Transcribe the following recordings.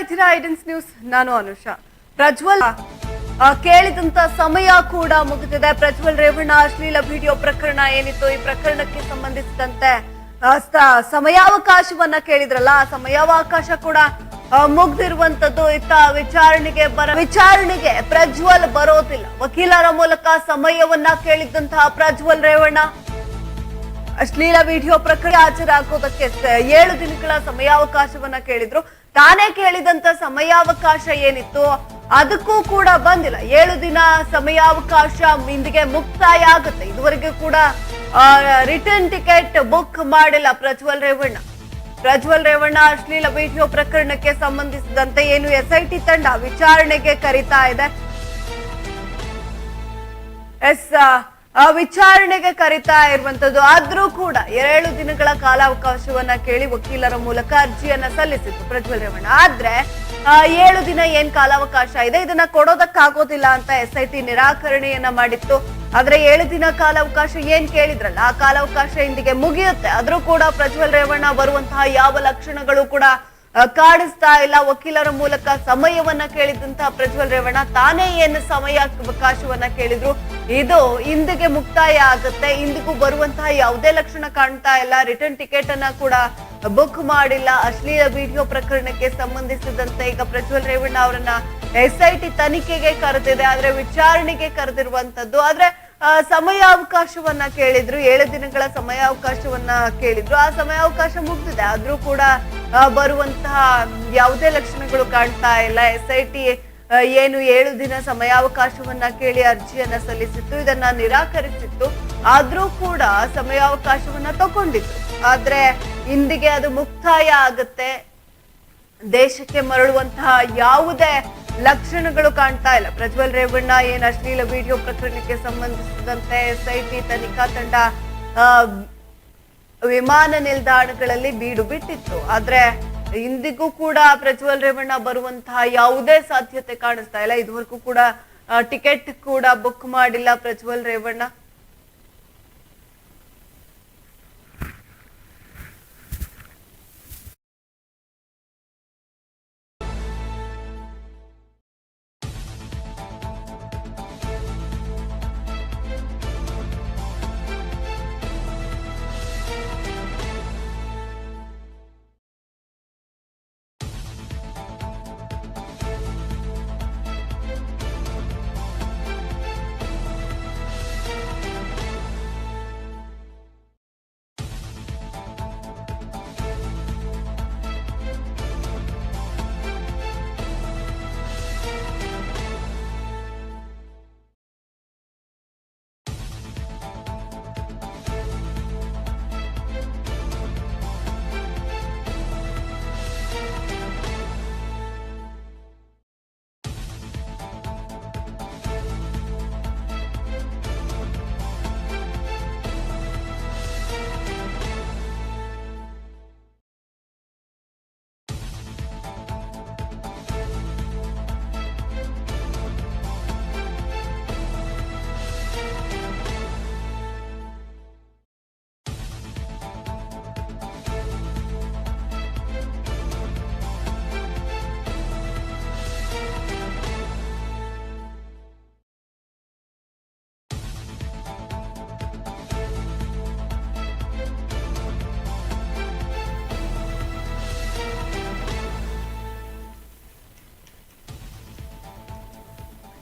ಇದ್ದೀರಾ ಐಡೆನ್ಸ್ ನ್ಯೂಸ್? ನಾನು ಅನುಷಾ. ಪ್ರಜ್ವಲ್ ಕೇಳಿದಂತ ಸಮಯ ಕೂಡ ಮುಗಿದಿದೆ. ಪ್ರಜ್ವಲ್ ರೇವಣ್ಣ, ಅಶ್ಲೀಲ ವಿಡಿಯೋ ಪ್ರಕರಣ ಏನಿತ್ತು? ಈ ಪ್ರಕರಣಕ್ಕೆ ಸಂಬಂಧಿಸಿದಂತೆ ಸಮಯಾವಕಾಶವನ್ನ ಕೇಳಿದ್ರಲ್ಲ, ಆ ಸಮಯಾವಕಾಶ ಕೂಡ ಮುಗ್ದಿರುವಂತದ್ದು ಇತ್ತ ವಿಚಾರಣೆಗೆ ಬರ, ವಿಚಾರಣೆಗೆ ಪ್ರಜ್ವಲ್ ಬರೋದಿಲ್ಲ. ವಕೀಲರ ಮೂಲಕ ಸಮಯವನ್ನ ಕೇಳಿದ್ದಂತಹ ಪ್ರಜ್ವಲ್ ರೇವಣ್ಣ, ಅಶ್ಲೀಲ ವಿಡಿಯೋ ಪ್ರಕರಣ ಹಾಜರಾಗೋದಕ್ಕೆ ಏಳು ದಿನಗಳ ಸಮಯಾವಕಾಶವನ್ನ ಕೇಳಿದ್ರು. ತಾನೇ ಕೇಳಿದಂತ ಸಮಯಾವಕಾಶ ಏನಿತ್ತು ಅದಕ್ಕೂ ಕೂಡ ಬಂದಿಲ್ಲ. ಏಳು ದಿನ ಸಮಯಾವಕಾಶ ಇಂದಿಗೆ ಮುಕ್ತಾಯ ಆಗುತ್ತೆ ಇದುವರೆಗೂ ಕೂಡ ರಿಟರ್ನ್ ಟಿಕೆಟ್ ಬುಕ್ ಮಾಡಿಲ್ಲ ಪ್ರಜ್ವಲ್ ರೇವಣ್ಣ. ಪ್ರಜ್ವಲ್ ರೇವಣ್ಣ ಅಶ್ಲೀಲ ವಿಡಿಯೋ ಪ್ರಕರಣಕ್ಕೆ ಸಂಬಂಧಿಸಿದಂತೆ ಏನು ಎಸ್ಐಟಿ ತಂಡ ವಿಚಾರಣೆಗೆ ಕರೀತಾ ಇದೆ. ಎಸ್ ವಿಚಾರಣೆಗೆ ಕರೀತಾ ಇರುವಂತದ್ದು. ಆದ್ರೂ ಕೂಡ ಏಳು ದಿನಗಳ ಕಾಲಾವಕಾಶವನ್ನ ಕೇಳಿ ವಕೀಲರ ಮೂಲಕ ಅರ್ಜಿಯನ್ನ ಸಲ್ಲಿಸಿತ್ತು ಪ್ರಜ್ವಲ್ ರೇವಣ್ಣ. ಆದ್ರೆ ಏಳು ದಿನ ಏನ್ ಕಾಲಾವಕಾಶ ಇದೆ? ಇದನ್ನ ಕೊಡೋದಕ್ಕಾಗೋದಿಲ್ಲ ಅಂತ ಎಸ್ ಐ ಟಿ ನಿರಾಕರಣೆಯನ್ನ ಮಾಡಿತ್ತು. ಆದ್ರೆ ಏಳು ದಿನ ಕಾಲಾವಕಾಶ ಏನ್ ಕೇಳಿದ್ರಲ್ಲ, ಆ ಕಾಲಾವಕಾಶ ಇಂದಿಗೆ ಮುಗಿಯುತ್ತೆ. ಆದ್ರೂ ಕೂಡ ಪ್ರಜ್ವಲ್ ರೇವಣ್ಣ ಬರುವಂತಹ ಯಾವ ಲಕ್ಷಣಗಳು ಕೂಡ ಆ, ಕಾಣಿಸ್ತಾ ಇಲ್ಲ. ವಕೀಲರ ಮೂಲಕ ಸಮಯವನ್ನ ಕೇಳಿದಂತಹ ಪ್ರಜ್ವಲ್ ರೇವಣ್ಣ ತಾನೇ ಏನು ಸಮಯ ಅವಕಾಶವನ್ನ ಕೇಳಿದ್ರು. ಇದು ಇಂದಿಗೆ ಮುಕ್ತಾಯ ಆಗುತ್ತೆ. ಇಂದಿಗೂ ಬರುವಂತಹ ಯಾವುದೇ ಲಕ್ಷಣ ಕಾಣ್ತಾ ಇಲ್ಲ. ರಿಟರ್ನ್ ಟಿಕೆಟ್ ಅನ್ನ ಕೂಡ ಬುಕ್ ಮಾಡಿಲ್ಲ. ಅಶ್ಲೀಲ ವಿಡಿಯೋ ಪ್ರಕರಣಕ್ಕೆ ಸಂಬಂಧಿಸಿದಂತೆ ಈಗ ಪ್ರಜ್ವಲ್ ರೇವಣ್ಣ ಅವರನ್ನ ಎಸ್ ಐ ಟಿ ತನಿಖೆಗೆ ಕರೆದಿದೆ. ಆದ್ರೆ ವಿಚಾರಣೆಗೆ ಕರೆದಿರುವಂತದ್ದು. ಆದ್ರೆ ಸಮಯಾವಕಾಶವನ್ನ ಕೇಳಿದ್ರು, ಏಳು ದಿನಗಳ ಸಮಯಾವಕಾಶವನ್ನ ಕೇಳಿದ್ರು. ಆ ಸಮಯಾವಕಾಶ ಮುಗ್ದಿದೆ. ಆದ್ರೂ ಕೂಡ ಬರುವಂತಹ ಯಾವುದೇ ಲಕ್ಷಣಗಳು ಕಾಣ್ತಾ ಇಲ್ಲ. ಎಸ್ ಐ ಟಿ ಏನು ಏಳು ದಿನ ಸಮಯಾವಕಾಶವನ್ನ ಕೇಳಿ ಅರ್ಜಿಯನ್ನ ಸಲ್ಲಿಸಿತ್ತು. ಇದನ್ನ ನಿರಾಕರಿಸಿತ್ತು. ಆದ್ರೂ ಕೂಡ ಸಮಯಾವಕಾಶವನ್ನ ತಗೊಂಡಿತ್ತು ಆದ್ರೆ, ಇಂದಿಗೆ ಅದು ಮುಕ್ತಾಯ ಆಗುತ್ತೆ. ದೇಶಕ್ಕೆ ಮರಳುವಂತಹ ಯಾವುದೇ ಲಕ್ಷಣಗಳು ಕಾಣ್ತಾ ಇಲ್ಲ. ಪ್ರಜ್ವಲ್ ರೇವಣ್ಣ ಏನ್ ಅಶ್ಲೀಲ ವಿಡಿಯೋ ಪ್ರಕರಣಕ್ಕೆ ಸಂಬಂಧಿಸಿದಂತೆ ಎಸ್ಐಟಿ ತನಿಖಾ ತಂಡ ವಿಮಾನ ನಿಲ್ದಾಣಗಳಲ್ಲಿ ಬೀಡು ಬಿಟ್ಟಿತ್ತು. ಆದ್ರೆ ಇಂದಿಗೂ ಕೂಡ ಪ್ರಜ್ವಲ್ ರೇವಣ್ಣ ಬರುವಂತಹ ಯಾವುದೇ ಸಾಧ್ಯತೆ ಕಾಣಿಸ್ತಾ ಇಲ್ಲ. ಇದುವರೆಗೂ ಕೂಡ ಟಿಕೆಟ್ ಕೂಡ ಬುಕ್ ಮಾಡಿಲ್ಲ ಪ್ರಜ್ವಲ್ ರೇವಣ್ಣ.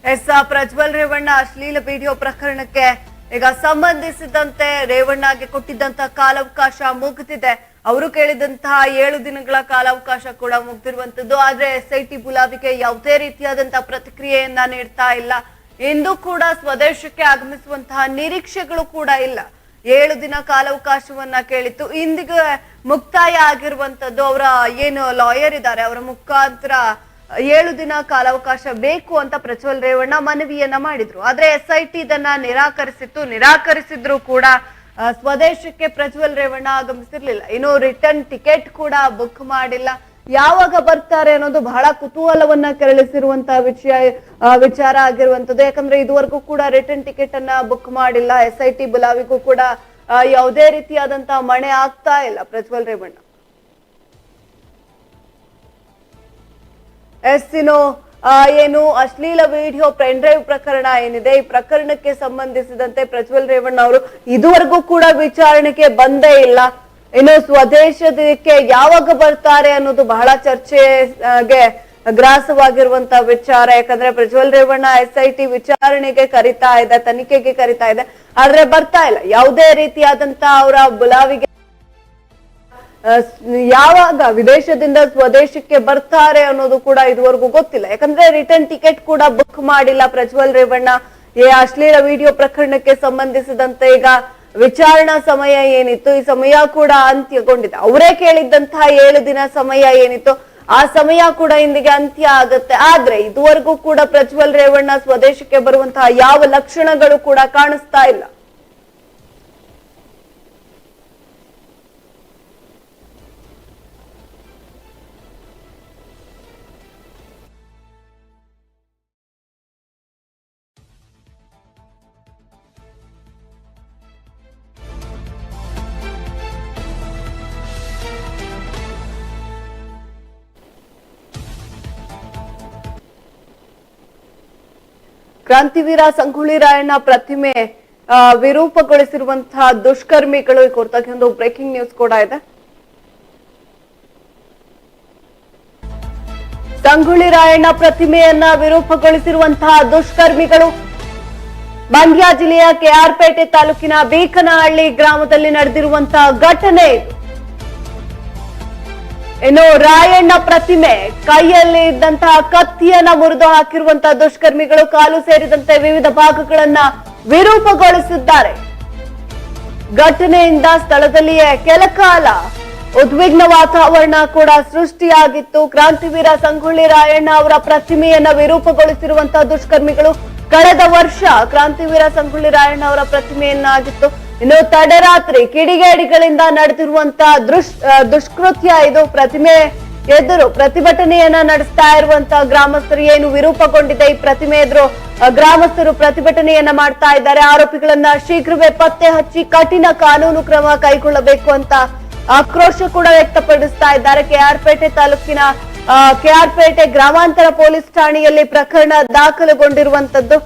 ಎಸ್ ಪ್ರಜ್ವಲ್ ರೇವಣ್ಣ ಅಶ್ಲೀಲ ವಿಡಿಯೋ ಪ್ರಕರಣಕ್ಕೆ ಈಗ ಸಂಬಂಧಿಸಿದಂತೆ ರೇವಣ್ಣಗೆ ಕೊಟ್ಟಿದ್ದಂತಹ ಕಾಲಾವಕಾಶ ಮುಗಿದಿದೆ. ಅವರು ಕೇಳಿದಂತಹ ಏಳು ದಿನಗಳ ಕಾಲಾವಕಾಶ ಕೂಡ ಮುಗ್ದಿರುವಂತದ್ದು. ಆದ್ರೆ ಎಸ್ ಐ ಟಿ ಬುಲಾವಿಗೆ ಯಾವುದೇ ರೀತಿಯಾದಂತಹ ಪ್ರತಿಕ್ರಿಯೆಯನ್ನ ನೀಡ್ತಾ ಇಲ್ಲ. ಇಂದು ಕೂಡ ಸ್ವದೇಶಕ್ಕೆ ಆಗಮಿಸುವಂತಹ ನಿರೀಕ್ಷೆಗಳು ಕೂಡ ಇಲ್ಲ. ಏಳು ದಿನ ಕಾಲಾವಕಾಶವನ್ನ ಕೇಳಿತ್ತು ಇಂದಿಗೆ ಮುಕ್ತಾಯ ಆಗಿರುವಂತದ್ದು. ಅವರ ಏನು ಲಾಯರ್ ಇದ್ದಾರೆ, ಅವರ ಮುಖಾಂತರ ಏಳು ದಿನ ಕಾಲಾವಕಾಶ ಬೇಕು ಅಂತ ಪ್ರಜ್ವಲ್ ರೇವಣ್ಣ ಮನವಿಯನ್ನ ಮಾಡಿದ್ರು. ಆದ್ರೆ ಎಸ್ ಐ ಟಿ ಇದನ್ನ ನಿರಾಕರಿಸಿತ್ತು. ನಿರಾಕರಿಸಿದ್ರು ಕೂಡ ಸ್ವದೇಶಕ್ಕೆ ಪ್ರಜ್ವಲ್ ರೇವಣ್ಣ ಆಗಮಿಸಿರ್ಲಿಲ್ಲ. ಇನ್ನು ರಿಟರ್ನ್ ಟಿಕೆಟ್ ಕೂಡ ಬುಕ್ ಮಾಡಿಲ್ಲ. ಯಾವಾಗ ಬರ್ತಾರೆ ಅನ್ನೋದು ಬಹಳ ಕುತೂಹಲವನ್ನ ಕೆರಳಿಸಿರುವಂತಹ ವಿಷಯ ವಿಚಾರ ಆಗಿರುವಂತದ್ದು ಯಾಕಂದ್ರೆ ಇದುವರೆಗೂ ಕೂಡ ರಿಟರ್ನ್ ಟಿಕೆಟ್ ಅನ್ನ ಬುಕ್ ಮಾಡಿಲ್ಲ. ಎಸ್ ಐ ಟಿ ಬುಲಾವಿಗೂ ಕೂಡ ಯಾವುದೇ ರೀತಿಯಾದಂತಹ ಮಣೆ ಆಗ್ತಾ ಇಲ್ಲ ಪ್ರಜ್ವಲ್ ರೇವಣ್ಣ. ಎಸ್ ಆ, ಏನು ಅಶ್ಲೀಲ ವಿಡಿಯೋ ಪೆನ್ ಡ್ರೈವ್ ಪ್ರಕರಣ ಏನಿದೆ ಈ ಪ್ರಕರಣಕ್ಕೆ ಸಂಬಂಧಿಸಿದಂತೆ ಪ್ರಜ್ವಲ್ ರೇವಣ್ಣ ಅವರು ಇದುವರೆಗೂ ಕೂಡ ವಿಚಾರಣೆಗೆ ಬಂದೇ ಇಲ್ಲ. ಇನ್ನು ಸ್ವದೇಶಕ್ಕೆ ಯಾವಾಗ ಬರ್ತಾರೆ ಅನ್ನೋದು ಬಹಳ ಚರ್ಚೆಗೆ ಗ್ರಾಸವಾಗಿರುವಂತ ವಿಚಾರ. ಯಾಕಂದ್ರೆ ಪ್ರಜ್ವಲ್ ರೇವಣ್ಣ ಎಸ್ ಐ ವಿಚಾರಣೆಗೆ ಕರಿತಾ ಇದೆ ತನಿಖೆಗೆ ಕರಿತಾ ಇದೆ ಆದ್ರೆ ಬರ್ತಾ ಇಲ್ಲ. ಯಾವುದೇ ರೀತಿಯಾದಂತ ಅವರ ಬುಲಾವಿಗೆ ಯಾವಾಗ ವಿದೇಶದಿಂದ ಸ್ವದೇಶಕ್ಕೆ ಬರ್ತಾರೆ ಅನ್ನೋದು ಕೂಡ ಇದುವರೆಗೂ ಗೊತ್ತಿಲ್ಲ. ಯಾಕಂದ್ರೆ ರಿಟರ್ನ್ ಟಿಕೆಟ್ ಕೂಡ ಬುಕ್ ಮಾಡಿಲ್ಲ ಪ್ರಜ್ವಲ್ ರೇವಣ್ಣ. ಈ ಅಶ್ಲೀಲ ವಿಡಿಯೋ ಪ್ರಕರಣಕ್ಕೆ ಸಂಬಂಧಿಸಿದಂತೆ ಈಗ ವಿಚಾರಣಾ ಸಮಯ ಏನಿತ್ತು, ಈ ಸಮಯ ಕೂಡ ಅಂತ್ಯಗೊಂಡಿದೆ. ಅವರೇ ಕೇಳಿದ್ದಂತಹ ಏಳು ದಿನ ಸಮಯ ಏನಿತ್ತು, ಆ ಸಮಯ ಕೂಡ ಇಂದಿಗೆ ಅಂತ್ಯ ಆಗುತ್ತೆ. ಆದ್ರೆ ಇದುವರೆಗೂ ಕೂಡ ಪ್ರಜ್ವಲ್ ರೇವಣ್ಣ ಸ್ವದೇಶಕ್ಕೆ ಬರುವಂತಹ ಯಾವ ಲಕ್ಷಣಗಳು ಕೂಡ ಕಾಣಿಸ್ತಾ ಇಲ್ಲ. ಕ್ರಾಂತಿವೀರ ಸಂಗೊಳ್ಳಿ ರಾಯಣ್ಣ ಪ್ರತಿಮೆ ವಿರೂಪಗೊಳಿಸಿರುವಂತಹ ದುಷ್ಕರ್ಮಿಗಳು ಕುರಿತಾಗಿ ಒಂದು ಬ್ರೇಕಿಂಗ್ ನ್ಯೂಸ್ ಕೂಡ ಇದೆ. ಸಂಗೊಳ್ಳಿ ರಾಯಣ್ಣ ಪ್ರತಿಮೆಯನ್ನ ವಿರೂಪಗೊಳಿಸಿರುವಂತಹ ದುಷ್ಕರ್ಮಿಗಳು ಮಂಡ್ಯ ಜಿಲ್ಲೆಯ ಕೆಆರ್ಪೇಟೆ ತಾಲೂಕಿನ ಬೀಕನಹಳ್ಳಿ ಗ್ರಾಮದಲ್ಲಿ ನಡೆದಿರುವಂತಹ ಘಟನೆ. ಇದು ಇನ್ನು ರಾಯಣ್ಣ ಪ್ರತಿಮೆ, ಕೈಯಲ್ಲಿ ಇದ್ದಂತಹ ಕತ್ತಿಯನ್ನ ಮುರಿದು ಹಾಕಿರುವಂತಹ ದುಷ್ಕರ್ಮಿಗಳು ಕಾಲು ಸೇರಿದಂತೆ ವಿವಿಧ ಭಾಗಗಳನ್ನ ವಿರೂಪಗೊಳಿಸಿದ್ದಾರೆ. ಘಟನೆಯಿಂದ ಸ್ಥಳದಲ್ಲಿಯೇ ಕೆಲಕಾಲ ಉದ್ವಿಗ್ನ ವಾತಾವರಣ ಕೂಡ ಸೃಷ್ಟಿಯಾಗಿತ್ತು. ಕ್ರಾಂತಿವೀರ ಸಂಗೊಳ್ಳಿ ರಾಯಣ್ಣ ಅವರ ಪ್ರತಿಮೆಯನ್ನ ವಿರೂಪಗೊಳಿಸಿರುವಂತಹ ದುಷ್ಕರ್ಮಿಗಳು ಕಳೆದ ವರ್ಷ ಕ್ರಾಂತಿವೀರ ಸಂಗೊಳ್ಳಿ ರಾಯಣ್ಣ ಅವರ ಪ್ರತಿಮೆಯನ್ನ ಆಗಿತ್ತು ಇನ್ನು ತಡರಾತ್ರಿ ಕಿಡಿಗೇಡಿಗಳಿಂದ ನಡೆದಿರುವಂತಹ ದುಷ್ ದುಷ್ಕೃತ್ಯ ಇದು ಪ್ರತಿಮೆ ಎದುರು ಪ್ರತಿಭಟನೆಯನ್ನ ನಡೆಸ್ತಾ ಇರುವಂತಹ ಗ್ರಾಮಸ್ಥರು ಏನು ವಿರೂಪಗೊಂಡಿದೆ? ಈ ಪ್ರತಿಮೆ ಎದುರು ಗ್ರಾಮಸ್ಥರು ಪ್ರತಿಭಟನೆಯನ್ನ ಮಾಡ್ತಾ ಇದ್ದಾರೆ. ಆರೋಪಿಗಳನ್ನ ಶೀಘ್ರವೇ ಪತ್ತೆ ಹಚ್ಚಿ ಕಠಿಣ ಕಾನೂನು ಕ್ರಮ ಕೈಗೊಳ್ಳಬೇಕು ಅಂತ ಆಕ್ರೋಶ ಕೂಡ ವ್ಯಕ್ತಪಡಿಸ್ತಾ ಇದ್ದಾರೆ. ಕೆಆರ್ಪೇಟೆ ತಾಲೂಕಿನ ಕೆಆರ್ಪೇಟೆ ಗ್ರಾಮಾಂತರ ಪೊಲೀಸ್ ಠಾಣೆಯಲ್ಲಿ ಪ್ರಕರಣ ದಾಖಲುಗೊಂಡಿರುವಂತದ್ದು.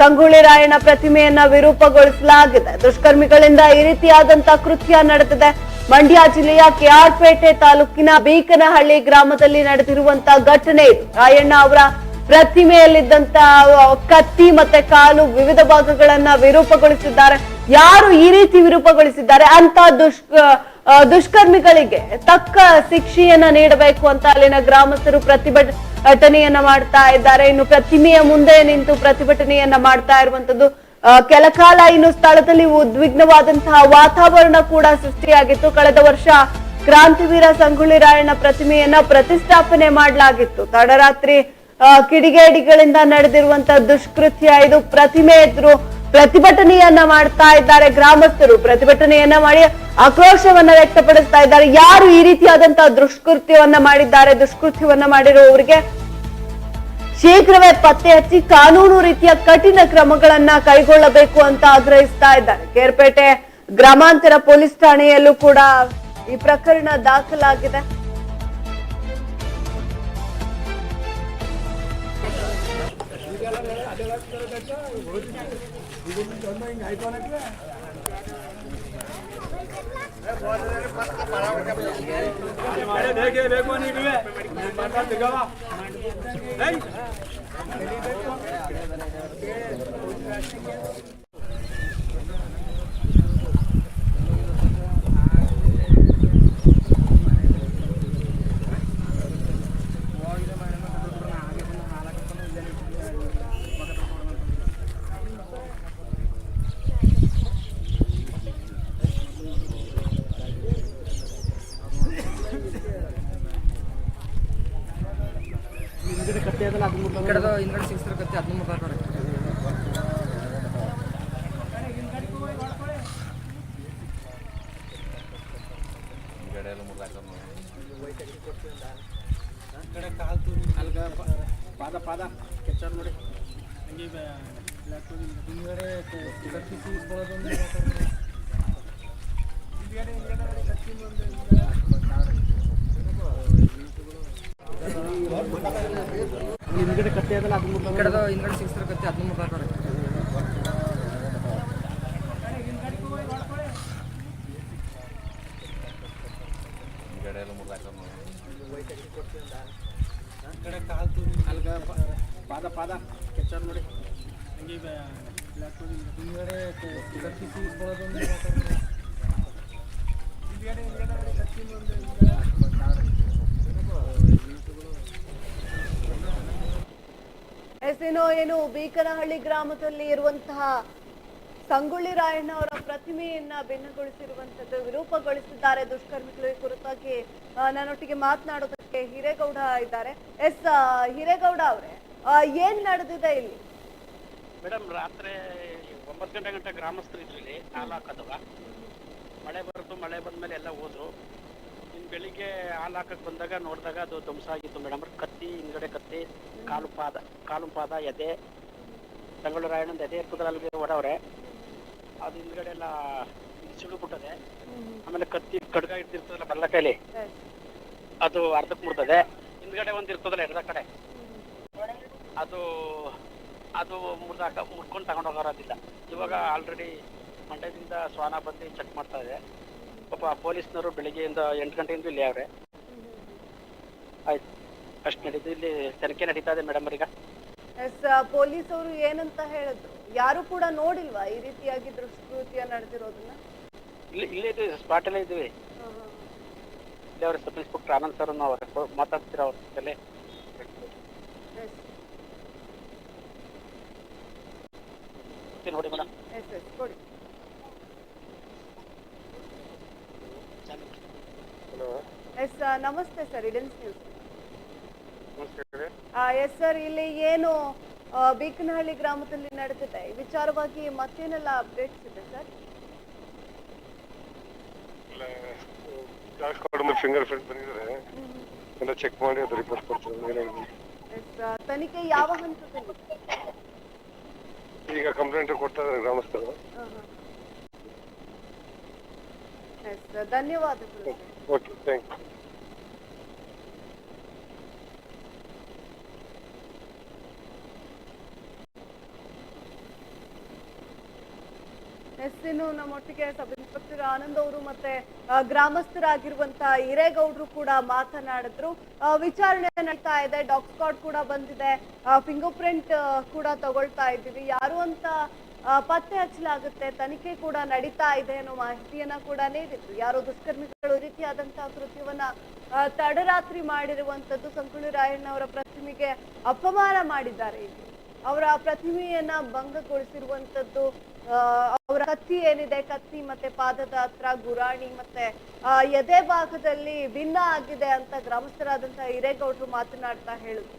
ಸಂಗೊಳ್ಳಿ ರಾಯಣ್ಣ ಪ್ರತಿಮೆಯನ್ನ ವಿರೂಪಗೊಳಿಸಲಾಗಿದೆ. ದುಷ್ಕರ್ಮಿಗಳಿಂದ ಈ ರೀತಿಯಾದಂತಹ ಕೃತ್ಯ ನಡೆದಿದೆ. ಮಂಡ್ಯ ಜಿಲ್ಲೆಯ ಕೆಆರ್ಪೇಟೆ ತಾಲೂಕಿನ ಬೀಕನಹಳ್ಳಿ ಗ್ರಾಮದಲ್ಲಿ ನಡೆದಿರುವಂತಹ ಘಟನೆ ಇದು. ರಾಯಣ್ಣ ಅವರ ಪ್ರತಿಮೆಯಲ್ಲಿದ್ದಂತ ಕತ್ತಿ ಮತ್ತೆ ಕಾಲು ವಿವಿಧ ಭಾಗಗಳನ್ನ ವಿರೂಪಗೊಳಿಸಿದ್ದಾರೆ. ಯಾರು ಈ ರೀತಿ ವಿರೂಪಗೊಳಿಸಿದ್ದಾರೆ? ಅಂತ ದುಷ್ ದುಷ್ಕರ್ಮಿಗಳಿಗೆ ತಕ್ಕ ಶಿಕ್ಷೆಯನ್ನ ನೀಡಬೇಕು ಅಂತ ಅಲ್ಲಿನ ಗ್ರಾಮಸ್ಥರು ಪ್ರತಿಭಟನೆಯನ್ನ ಮಾಡ್ತಾ ಇದ್ದಾರೆ. ಇನ್ನು ಪ್ರತಿಮೆಯ ಮುಂದೆ ನಿಂತು ಪ್ರತಿಭಟನೆಯನ್ನ ಮಾಡ್ತಾ ಇರುವಂತದ್ದು ಕೆಲ ಕೆಲಕಾಲ ಇನ್ನು ಸ್ಥಳದಲ್ಲಿ ಉದ್ವಿಗ್ನವಾದಂತಹ ವಾತಾವರಣ ಕೂಡ ಸೃಷ್ಟಿಯಾಗಿತ್ತು. ಕಳೆದ ವರ್ಷ ಕ್ರಾಂತಿವೀರ ಸಂಗೊಳ್ಳಿ ರಾಯಣ್ಣ ಪ್ರತಿಮೆಯನ್ನ ಪ್ರತಿಷ್ಠಾಪನೆ ಮಾಡಲಾಗಿತ್ತು. ತಡರಾತ್ರಿ ಕಿಡಿಗೇಡಿಗಳಿಂದ ನಡೆದಿರುವಂತಹ ದುಷ್ಕೃತ್ಯ ಇದು ಪ್ರತಿಮೆ ಎದುರು ಪ್ರತಿಭಟನೆಯನ್ನ ಮಾಡ್ತಾ ಇದ್ದಾರೆ ಗ್ರಾಮಸ್ಥರು. ಪ್ರತಿಭಟನೆಯನ್ನ ಮಾಡಿ ಆಕ್ರೋಶವನ್ನ ವ್ಯಕ್ತಪಡಿಸ್ತಾ ಇದ್ದಾರೆ. ಯಾರು ಈ ರೀತಿಯಾದಂತಹ ದುಷ್ಕೃತ್ಯವನ್ನ ಮಾಡಿದ್ದಾರೆ, ದುಷ್ಕೃತ್ಯವನ್ನ ಮಾಡಿರುವವರಿಗೆ ಶೀಘ್ರವೇ ಪತ್ತೆ ಹಚ್ಚಿ ಕಾನೂನು ರೀತಿಯ ಕಠಿಣ ಕ್ರಮಗಳನ್ನ ಕೈಗೊಳ್ಳಬೇಕು ಅಂತ ಆಗ್ರಹಿಸ್ತಾ ಇದ್ದಾರೆ. ಕೇರ್ಪೇಟೆ ಗ್ರಾಮಾಂತರ ಪೊಲೀಸ್ ಠಾಣೆಯಲ್ಲೂ ಕೂಡ ಈ ಪ್ರಕರಣ ದಾಖಲಾಗಿದೆ. ಬೇಕೇ ಬೇಕು ನೀವೇ ವೇಗದಲ್ಲಿ ಹದಿಮೂರು ಕಡೆದು ಹಿಂದ್ಗಡೆ ಸಿಕ್ಸ್ ಇರಕತ್ತೆ ನೋಡಿ ತನಕ ಕಡೆ ಕಾಲ್ತು ಅಲ್ಗ ಪಾದ ಪಾದ. ಕೆಚ್ಚರ್ ನೋಡಿ. ಹಂಗೆ ಬ್ಲಾಕ್ ಹಿಂದ್ಗಡೆ ಏನು ಬೀಕನಹಳ್ಳಿ ಗ್ರಾಮದಲ್ಲಿ ಇರುವಂತಹ ಸಂಗೊಳ್ಳಿ ರಾಯಣ್ಣ ಅವರ ಪ್ರತಿಮೆಯನ್ನ ಭಿನ್ನಗೊಳಿಸಿರುವಂತದ್ದು ವಿರೂಪಗೊಳಿಸಿದ್ದಾರೆ ದುಷ್ಕರ್ಮಿಗಳು. ಕುರಿತಾಗಿ ನನ್ನೊಟ್ಟಿಗೆ ಮಾತನಾಡೋದಕ್ಕೆ ಹಿರೇಗೌಡ ಇದ್ದಾರೆ. ಎಸ್ ಹಿರೇಗೌಡ ಅವರೇ ಏನ್ ನಡೆದಿದೆ ಇಲ್ಲಿ? ಮೇಡಮ್ ರಾತ್ರಿ ಒಂಬತ್ತು ಗಂಟೆ ಗಂಟೆ ಗ್ರಾಮಸ್ಥರು ಇದ್ರು ಇಲ್ಲಿ ಮಳೆ ಬರೋದು, ಮಳೆ ಬಂದ್ಮೇಲೆ ಎಲ್ಲ ಹೋದ್ರು. ಬೆಳಿಗ್ಗೆ ಹಾಲು ಹಾಕಕ್ಕೆ ಬಂದಾಗ ನೋಡಿದಾಗ ಅದು ಧ್ವಂಸ ಆಗಿತ್ತು ಮೇಡಮ್. ಕತ್ತಿ ಹಿಂದ್ಗಡೆ ಕತ್ತಿ, ಕಾಲು ಪಾದ ಕಾಲು ಪಾದ, ಎದೆ ಸಂಗೊಳ್ಳಿ ರಾಯಣ್ಣಂದು ಎದೆ ಇರ್ತದಲ್ಲ ಹೊಡವ್ರೆ ಅದು ಹಿಂದ್ಗಡೆ ಎಲ್ಲ ಸಿಡುಬಿಟ್ಟದೆ. ಆಮೇಲೆ ಕತ್ತಿ ಕಡ್ಗ ಇಟ್ಟಿರ್ತದಲ್ಲ ಬಲ್ಲ ಕೈಲಿ ಅದು ಅರ್ಧಕ್ಕೆ ಮುರ್ತದೆ ಹಿಂದ್ಗಡೆ ಒಂದು ಇರ್ತದಲ್ಲ ಎಡದ ಕಡೆ? ಅದು ಅದು ಮುರ್ದಾಕ, ಮುರ್ಕೊಂಡು ತಗೊಂಡು ಹೋಗೋದಿಲ್ಲ ಇವಾಗ ಆಲ್ರೆಡಿ ಮಂಡ್ಯದಿಂದ ಶ್ವಾನ ಬಂದು ಚೆಕ್ ಮಾಡ್ತಾ ಇದೆ. ಪಾಪ ಪೊಲೀಸ್ನವರು ಬೆಳಿಗ್ಗೆಯಿಂದ ಎಂಟು ಗಂಟೆಯಿಂದ ಇಲ್ಲಿ ಅವ್ರೆ. ಆಯ್ತು ಅಷ್ಟು ನಡೀತು. ಇಲ್ಲಿ ತನಿಖೆ ನಡೀತಾ ಇದೆ ಮೇಡಮ್ ಈಗ ಎಸ್ ಪೊಲೀಸ್ ಅವರು ಏನಂತ ಹೇಳಿದ್ರು ಯಾರು ಕೂಡ ನೋಡಿಲ್ವಾ ಈ ರೀತಿಯಾಗಿ ದುಷ್ಕೃತ್ಯ ನಡೆದಿರೋದನ್ನ? ಇಲ್ಲಿ ಇಲ್ಲೇ ಇದ್ವಿ ಸ್ಪಾಟ್ ಅಲ್ಲೇ ಇದ್ವಿ ಇಲ್ಲಿ ಅವ್ರ ಸಬ್ ಇನ್ಸ್ಪೆಕ್ಟರ್ ಆನಂದ್ ಸರ್ ಅವ್ರ ಮಾತಾಡ್ತೀರ ಅವ್ರ ಜೊತೆ ನೋಡಿ ಮೇಡಮ್ ಎಸ್ ಎಸ್ ಕೊಡಿ. ಎಸ್ ನಮಸ್ತೆ ಸರ್ ಇಡೆನ್ಸ್ ನ್ಯೂಸ್ ಎಸ್ ಸರ್ ಇಲ್ಲಿ ಏನು ಬೀಕನಹಳ್ಳಿ ಗ್ರಾಮದಲ್ಲಿ ನಡೆದಿದೆ. ವಿಚಾರವಾಗಿ ಮತ್ತೇನೆಲ್ಲ ಅಪ್ಡೇಟ್ಸ್ ಇದೆ sir? Class card finger print ಬಂದಿದ್ರೆ ಎಲ್ಲ ಚೆಕ್ ಮಾಡಿ ಅದು ರಿಪೋರ್ಟ್ ಕೊಡ್ತಾರೆ ಎಸ್ ತನಿಖೆ ಯಾವ ಹಂತದಲ್ಲಿ? ಈಗ ಕಂಪ್ಲೇಂಟ್ ಕೊಡ್ತಾ ಇದ್ದಾರೆ ಗ್ರಾಮಸ್ಥರು. ಎಸ್ ಧನ್ಯವಾದಗಳು ಓಕೆ ಥ್ಯಾಂಕ್ ಯು ಎಸ್ ಇನ್ನು ನಮ್ಮೊಟ್ಟಿಗೆ ಸಬ್ ಇನ್ಸ್ಪೆಕ್ಟರ್ ಆನಂದ್ ಅವರು ಮತ್ತೆ ಗ್ರಾಮಸ್ಥರಾಗಿರುವಂತಹ ಹಿರೇಗೌಡರು ಕೂಡ ಮಾತನಾಡಿದ್ರು. ವಿಚಾರಣೆ ನಡೀತಾ ಇದೆ ಸ್ಕಾಡ್ ಕೂಡ ಬಂದಿದೆ. ಫಿಂಗರ್ ಪ್ರಿಂಟ್ ಕೂಡ ತಗೊಳ್ತಾ ಇದ್ದೀವಿ. ಯಾರು ಅಂತ ಪತ್ತೆ ಹಚ್ಚಲಾಗುತ್ತೆ, ತನಿಖೆ ಕೂಡ ನಡೀತಾ ಇದೆ ಅನ್ನೋ ಮಾಹಿತಿಯನ್ನ ಕೂಡ ನೀಡಿದ್ರು. ಯಾರೋ ದುಷ್ಕರ್ಮಿಗಳು ರೀತಿಯಾದಂತಹ ಕೃತ್ಯವನ್ನ ತಡರಾತ್ರಿ ಮಾಡಿರುವಂತದ್ದು ಸಂಕುಳಿ ರಾಯಣ್ಣ ಅವರ ಪ್ರತಿಮೆಗೆ ಅಪಮಾನ ಮಾಡಿದ್ದಾರೆ ಅವರ ಪ್ರತಿಮೆಯನ್ನ ಭಂಗಗೊಳಿಸಿರುವಂತದ್ದು ಅವರ ಕತ್ತಿ ಏನಿದೆ, ಕತ್ತಿ ಮತ್ತೆ ಪಾದದ ಹತ್ರ ಗುರಾಣಿ ಮತ್ತೆ ಎದೆ ಭಾಗದಲ್ಲಿ ಭಿನ್ನ ಆಗಿದೆ ಅಂತ ಗ್ರಾಮಸ್ಥರಾದಂತಹ ಹಿರೇಗೌಡರು ಮಾತನಾಡ್ತಾ ಹೇಳಿದ್ರು.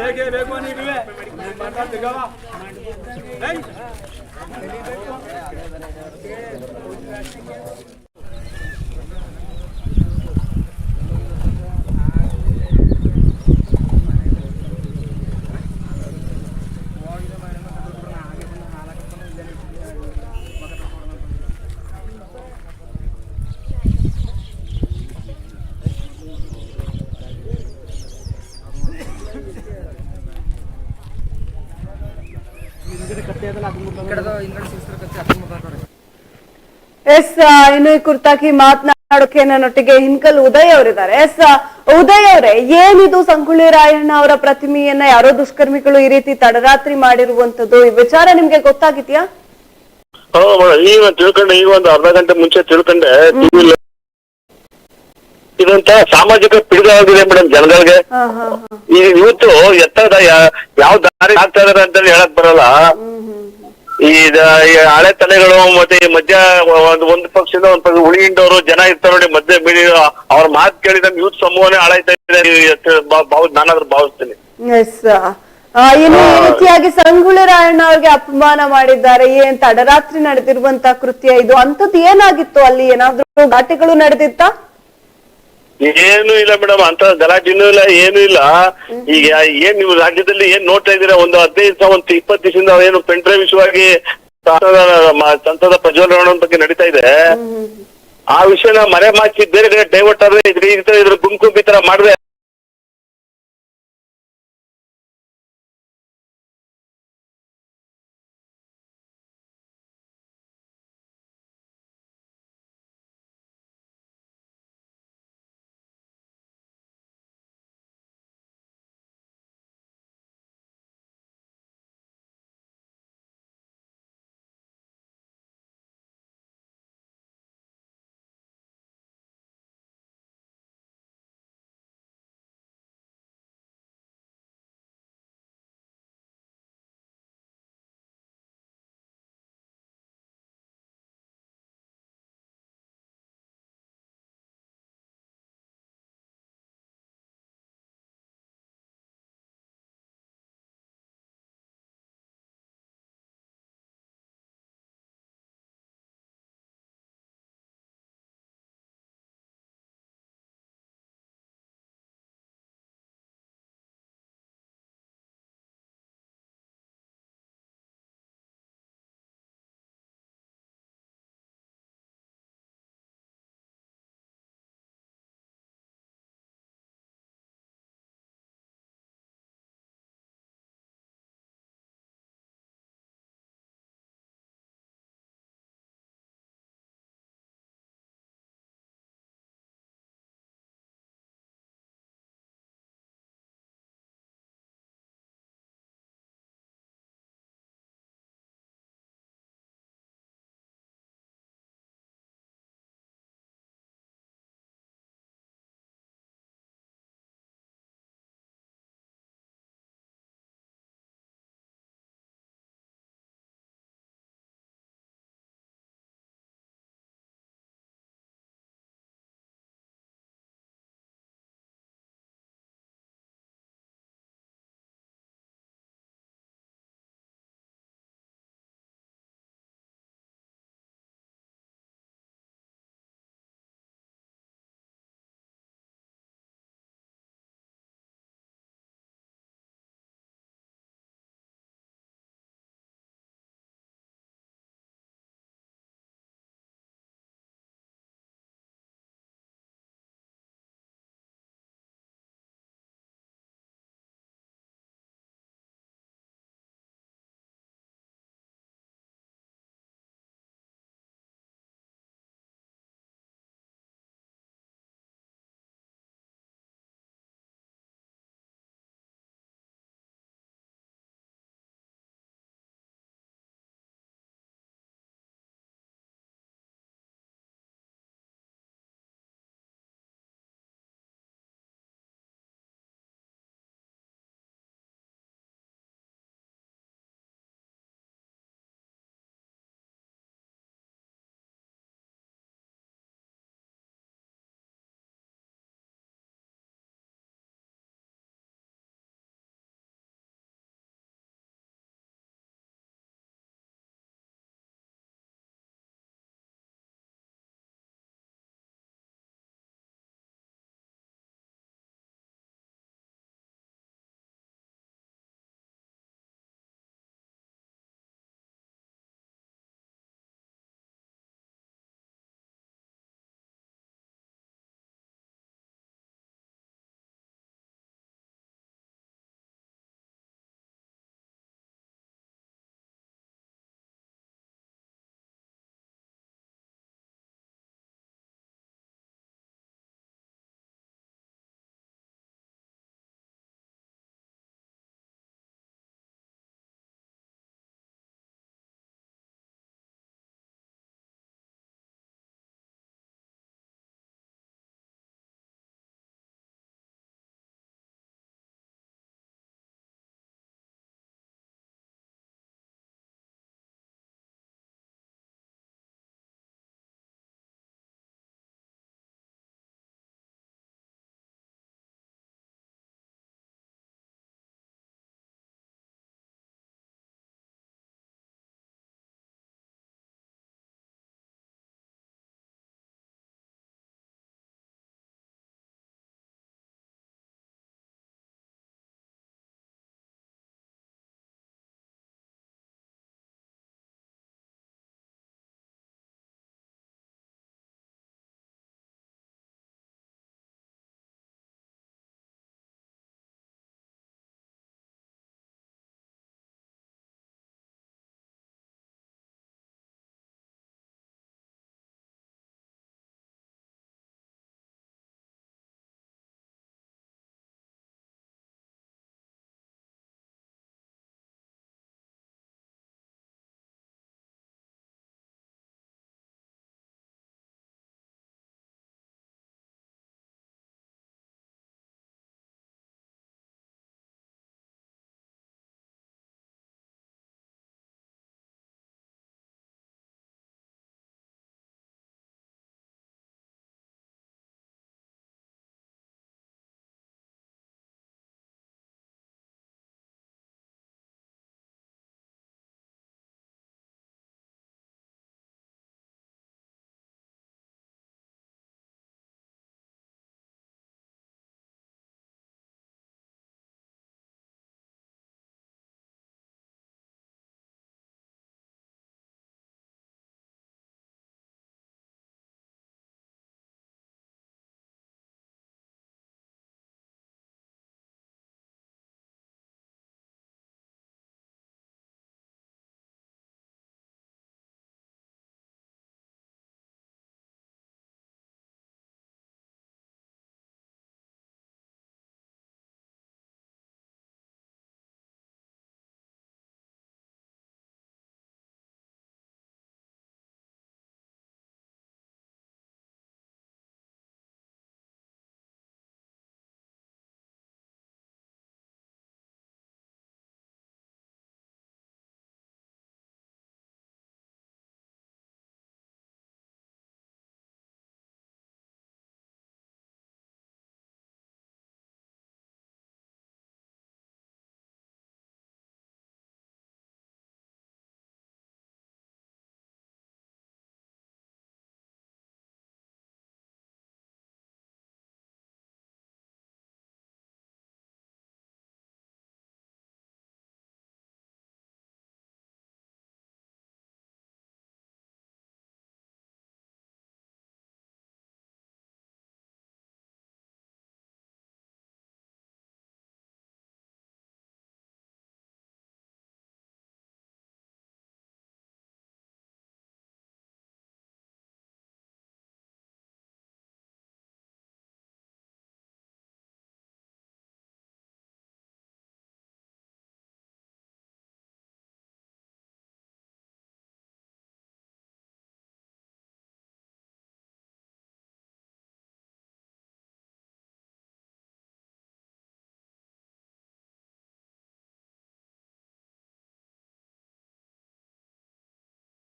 ಹೇಗೆ ಬೇಕು ನೀವೇ ಮಾತಾಡ್ತಿಗವ ಈ ಕಡೆದ ಹಿಂದ್ಗಡೆ ಸಿಕ್ಸ್ರ ಕತ್ತಿ ಹತ್ತೊಂಬತ್ತು ಹಾಕೋರಿ ಎಸ್ ಇನ್ನು ಈ ಕುರಿತಾಗಿ ಮಾತನಾಡೋಕೆ ನನ್ನೊಟ್ಟಿಗೆ ಹಿನ್ಕಲ್ ಉದಯ್ ಅವರಿದ್ದಾರೆ. ಎಸ್ ಉದಯ್ ಅವರೇ ಏನಿದು ಸಂಕುಳಿ ರಾಯಣ್ಣ ಅವರ ಪ್ರತಿಮೆಯನ್ನ ಯಾರೋ ದುಷ್ಕರ್ಮಿಗಳು ಈ ರೀತಿ ತಡರಾತ್ರಿ ಮಾಡಿರುವಂತದ್ದು ಈ ವಿಚಾರ ನಿಮ್ಗೆ ಗೊತ್ತಾಗಿದ್ಯಾ? ಈಗ ತಿಳ್ಕೊಂಡೆ ಈಗ ಒಂದು ಅರ್ಧ ಗಂಟೆ ಮುಂಚೆ ತಿಳ್ಕೊಂಡೆ. ಇದಂತ ಸಾಮಾಜಿಕ ಪಿಡುಗಾಗಿದೆ ಮೇಡಮ್ ಜನಗಳಿಗೆ. ಹಾ ಹಾ ಹಾ. ಈಗ ಇವತ್ತು ಎತ್ತರದ ಯಾ- ಯಾವ ದಾರಿ ಆಗ್ತಾ ಇದಾರೆ ಅಂತ ಹೇಳಕ್ ಬರಲ್ಲ. ಈ ಈ ಹಳೆ ತಲೆಗಳು ಮತ್ತೆ ಈ ಮಧ್ಯ ಒಂದು ಒಂದು ಪಕ್ಷದಿಂದ ಒಂದು ಪಕ್ಷ ಉಳಿಯಿಂದವರು ಜನ ಇರ್ತಾರೆ ನೋಡಿ ಮಧ್ಯ ಬಿಡಿ ಅವ್ರ ಮಾತು ಕೇಳಿದ ಯೂತ್ ಸಮೂಹನೇ ಹಾಳಾಯ್ತಾ ಇದೆ ನಾನಾದ್ರು ಭಾವಿಸ್ತೀನಿ. ಎಸ್ ಇನ್ನು ಈ ರೀತಿಯಾಗಿ ಸಂಗೊಳ್ಳಿ ರಾಯಣ್ಣ ಅವ್ರಿಗೆ ಅಪಮಾನ ಮಾಡಿದ್ದಾರೆ. ಏನ್ ತಡರಾತ್ರಿ ನಡೆದಿರುವಂತ ಕೃತ್ಯ ಇದು? ಅಂತದ್ದು ಏನಾಗಿತ್ತು? ಅಲ್ಲಿ ಏನಾದ್ರೂ ಘಾಟಿಗಳು ನಡೆದಿತ್ತಾ? ಏನು ಇಲ್ಲ ಮೇಡಮ್ ಅಂತ ಗಲಾಟೆನೂ ಇಲ್ಲ ಏನು ಇಲ್ಲ. ಈಗ ಏನ್ ನೀವು ರಾಜ್ಯದಲ್ಲಿ ಏನ್ ನೋಡ್ತಾ ಇದ್ದೀರಾ? ಒಂದು ಹದಿನೈದು ದಿವಸ ಒಂದು ಇಪ್ಪತ್ತು ದಿವಸದಿಂದ ಏನು ಪೆಂಟ್ರೆ ವಿಷಯವಾಗಿ ಸಂಸದ ಪ್ರಜ್ವಲನ ಬಗ್ಗೆ ನಡೀತಾ ಇದೆ. ಆ ವಿಷಯನ ಮರೆ ಮಾಚಿ ಬೇರೆ ಕಡೆ ಡೈವರ್ಟ್ ಆದ್ರೆ ಇದ್ರ ಈ ತರ ಇದ್ರ ಗುಂಪು ಈ ತರ ಮಾಡಿದ್ರೆ